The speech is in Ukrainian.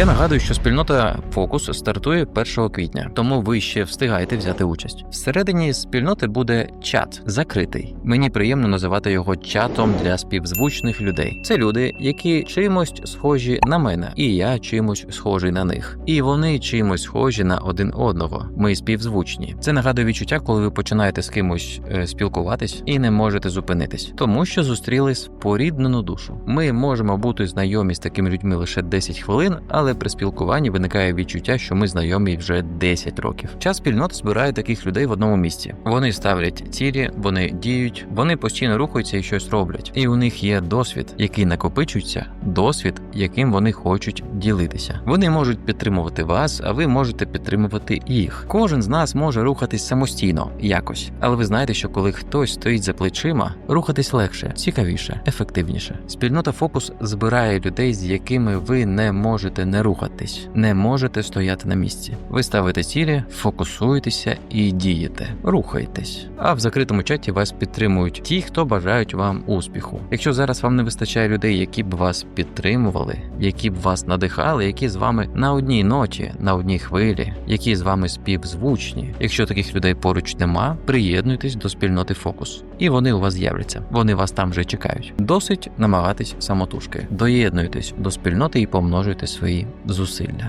Я нагадую, що спільнота Фокус стартує 1 квітня, тому ви ще встигаєте взяти участь. Всередині спільноти буде чат закритий. Мені приємно називати його чатом для співзвучних людей. Це люди, які чимось схожі на мене, і я чимось схожий на них. І вони чимось схожі на один одного. Ми співзвучні. Це нагадує відчуття, коли ви починаєте з кимось е, спілкуватись і не можете зупинитись, тому що зустріли споріднену душу. Ми можемо бути знайомі з такими людьми лише 10 хвилин, але при спілкуванні виникає відчуття, що ми знайомі вже 10 років. Час спільнот збирає таких людей в одному місці. Вони ставлять цілі, вони діють, вони постійно рухаються і щось роблять. І у них є досвід, який накопичується, досвід, яким вони хочуть ділитися. Вони можуть підтримувати вас, а ви можете підтримувати їх. Кожен з нас може рухатись самостійно якось, але ви знаєте, що коли хтось стоїть за плечима, рухатись легше, цікавіше, ефективніше. Спільнота фокус збирає людей, з якими ви не можете не рухатись, не можете стояти на місці. Ви ставите цілі, фокусуєтеся і дієте, рухаєтесь. А в закритому чаті вас підтримують ті, хто бажають вам успіху. Якщо зараз вам не вистачає людей, які б вас підтримували, які б вас надихали, які з вами на одній ноті, на одній хвилі, які з вами співзвучні. Якщо таких людей поруч нема, приєднуйтесь до спільноти фокус, і вони у вас з'являться. Вони вас там вже чекають. Досить намагатись самотужки. Доєднуйтесь до спільноти і помножуйте зусилля.